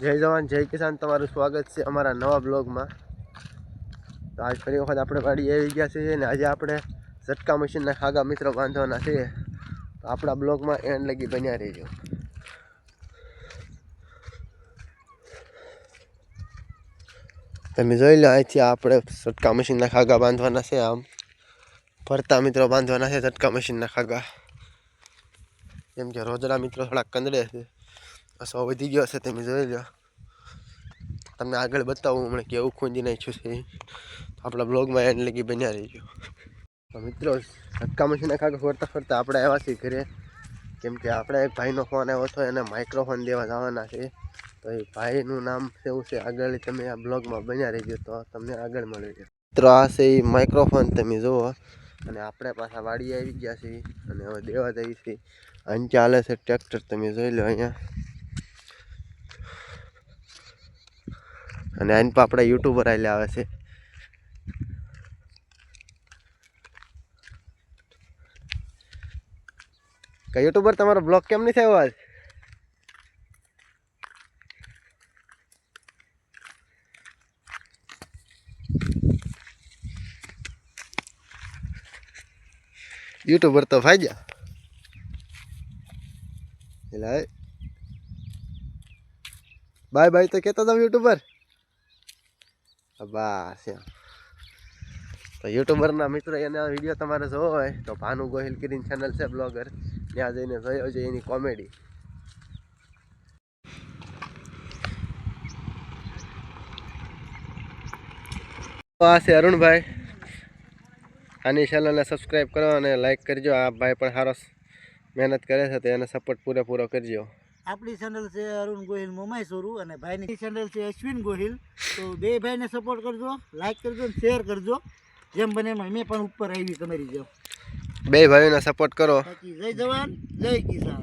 જય જવાન, જય કિસાન. તમારું સ્વાગત છે અમારા નવા બ્લોગમાં. તો આજ ફરી વખત આપણે વાડી આવી ગયા છીએ અને આજે આપણે ઝટકા મશીનના ખાગા મિત્રો બાંધવાના છે. તો આપણા બ્લોગમાં એન્ડ લગી બન્યા રહીજો. તમે જોઈ લો, અહીંથી આપણે ઝટકા મશીનના ખાગા બાંધવાના છે. આમ ફરતા મિત્રો બાંધવાના છે ઝટકા મશીનના ખાગા. કેમ કે રોજડા મિત્રો થોડાક કંદડે છે. અસો વધી ગયો છે તમે જોઈ લો. તમને આગળ બતાવું હમણાં કેવું ખૂંજી નાખ્યું છે. આપણા બ્લોગમાં એન્ડ લગી બન્યા રહીજો. તો મિત્રો હક્કા મશીને ખાગા ફરતા ફરતા આપણે આવ્યા છીએ ઘરે. કેમ કે આપણે એક ભાઈનો ફોન આવ્યો હતો, એને માઇક્રોફોન દેવા જવાના છે. તો એ ભાઈનું નામ એવું છે, આગળ તમે આ બ્લોગમાં બન્યા રહીજો, તો તમને આગળ મળી જાય મિત્રો, આ છે એ માઇક્રોફોન તમે જુઓ. અને આપણે પાછા વાડી આવી ગયા છીએ. અને હવે દેવા જઈએ છીએ. અહીં ચાલે છે ટ્રેક્ટર તમે જોઈ લો અહીંયા. અને આની પર આપણે યુટ્યુબર આવેલા આવે છે. કે યુટ્યુબર, તમારો બ્લોગ કેમ નહીં થયો આજ? યુટ્યુબર તો ભાઈ એટલે બાય બાય તો કહેતા તમે યુટ્યુબર. બસ એમ. તો યુટ્યુબરના મિત્રો એના વીડિયો તમારે જોવો હોય તો ભાનુ ગોહિલ કરીને ચેનલ છે બ્લોગર ત્યાં જઈને જોયો છે એની કોમેડી આ છે અરુણભાઈ. આની ચેનલને સબસ્ક્રાઈબ કરો અને લાઈક કરજો. આ ભાઈ પણ સારો મહેનત કરે છે તો એને સપોર્ટ પૂરેપૂરો કરજો. આપણી ચેનલ છે અરુણ ગોહિલ મોમાઈ સોરું અને ભાઈની ચેનલ છે અશ્વિન ગોહિલ. તો બે ભાઈને સપોર્ટ કરજો લાઈક કરજો અને શેર કરજો. જેમ બને એમ અમે પણ ઉપર આવી તમારી જેમ. બે ભાઈઓને સપોર્ટ કરો. જય જવાન જય કિસાન.